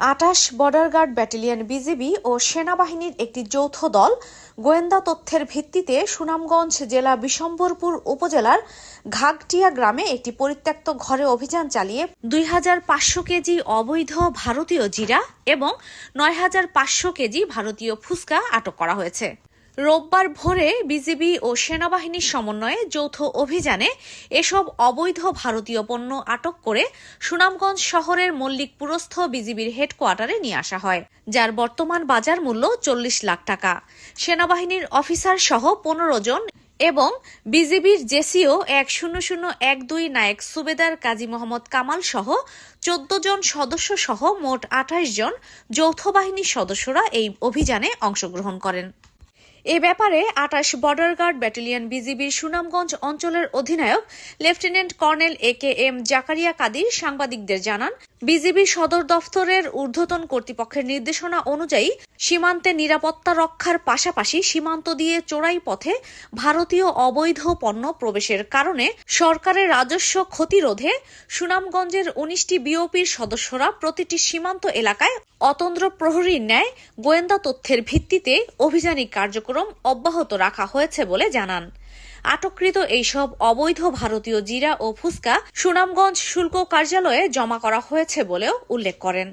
আটাশ border guard battalion BGB ও সেনাবাহিনীর একটি যৌথ দল গোয়েন্দা তথ্যের ভিত্তিতে সুনামগঞ্জ জেলা বিশম্বরপুর উপজেলার ঘাগটিয়া গ্রামে একটি পরিত্যক্ত ঘরে অভিযান চালিয়ে দুই হাজার পাঁচশো কেজি অবৈধ ভারতীয় জিরা এবং নয় হাজার পাঁচশো কেজি ভারতীয় ফুসকা আটক করা হয়েছে। রোববার ভোরে বিজিবি ও সেনাবাহিনীর সমন্বয়ে যৌথ অভিযানে এসব অবৈধ ভারতীয় পণ্য আটক করে সুনামগঞ্জ শহরের মল্লিকপুরস্থ বিজিবির হেডকোয়ার্টারে নিয়ে আসা হয়, যার বর্তমান বাজার মূল্য চল্লিশ লাখ টাকা। সেনাবাহিনীর অফিসার সহ পনেরো জন এবং বিজিবির জেসিও এক শূন্য শূন্য এক দুই নায়ক সুবেদার কাজী মোহাম্মদ কামাল সহ চোদ্দ জন সদস্য সহ মোট আঠাশ জন যৌথ বাহিনীর সদস্যরা এই অভিযানে অংশগ্রহণ করেন। এ ব্যাপারে আটাশ বর্ডার গার্ড ব্যাটালিয়ন বিজিবির সুনামগঞ্জ অঞ্চলের অধিনায়ক lieutenant colonel A K M Zakaria Kadir সাংবাদিকদের জানান, বিজিবি সদর দফতরের ঊর্ধ্বতন কর্তৃপক্ষের নির্দেশনা অনুযায়ী সীমান্তে নিরাপত্তা রক্ষার পাশাপাশি সীমান্ত দিয়ে চোরাই পথে ভারতীয় অবৈধ পণ্য প্রবেশের কারণে সরকারের রাজস্ব ক্ষতি রোধে সুনামগঞ্জের উনিশটি বিওপির সদস্যরা প্রতিটি সীমান্ত এলাকায় অতন্দ্র প্রহরীর ন্যায় গোয়েন্দা তথ্যের ভিত্তিতে অভিযানিক কার্যক্রম অব্যাহত রাখা হয়েছে বলে জানান। আটককৃত এইসব অবৈধ ভারতীয় জিরা ও ফুসকা সুনামগঞ্জ শুল্ক কার্যালয়ে জমা করা হয়েছে বলেও উল্লেখ করেন।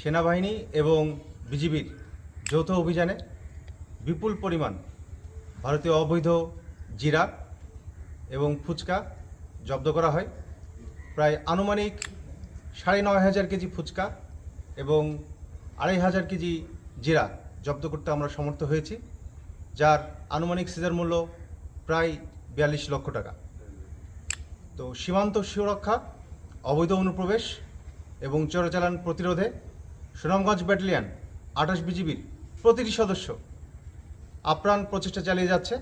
সেনাবাহিনী এবং বিজিবির যৌথ অভিযানে বিপুল পরিমাণ ভারতীয় অবৈধ জিরা এবং ফুচকা জব্দ করা হয়। প্রায় আনুমানিক সাড়ে নয় হাজার কেজি ফুচকা এবং আড়াই হাজার কেজি জিরা জব্দ করতে আমরা সমর্থ হয়েছি। যার আনুমানিক সিজার মূল্য প্রায় বিয়াল্লিশ লক্ষ টাকা। তো সীমান্ত সুরক্ষা, অবৈধ অনুপ্রবেশ এবং চোরাচালান প্রতিরোধে সুনামগঞ্জ ব্যাটালিয়ন আঠাশ বিজিবির প্রতিটি সদস্য আপ্রাণ প্রচেষ্টা চালিয়ে যাচ্ছে।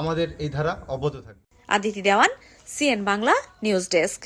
আমাদের এই ধারা অব্যাহত থাকবে। Aditi Dewan, CN Bangla, news desk.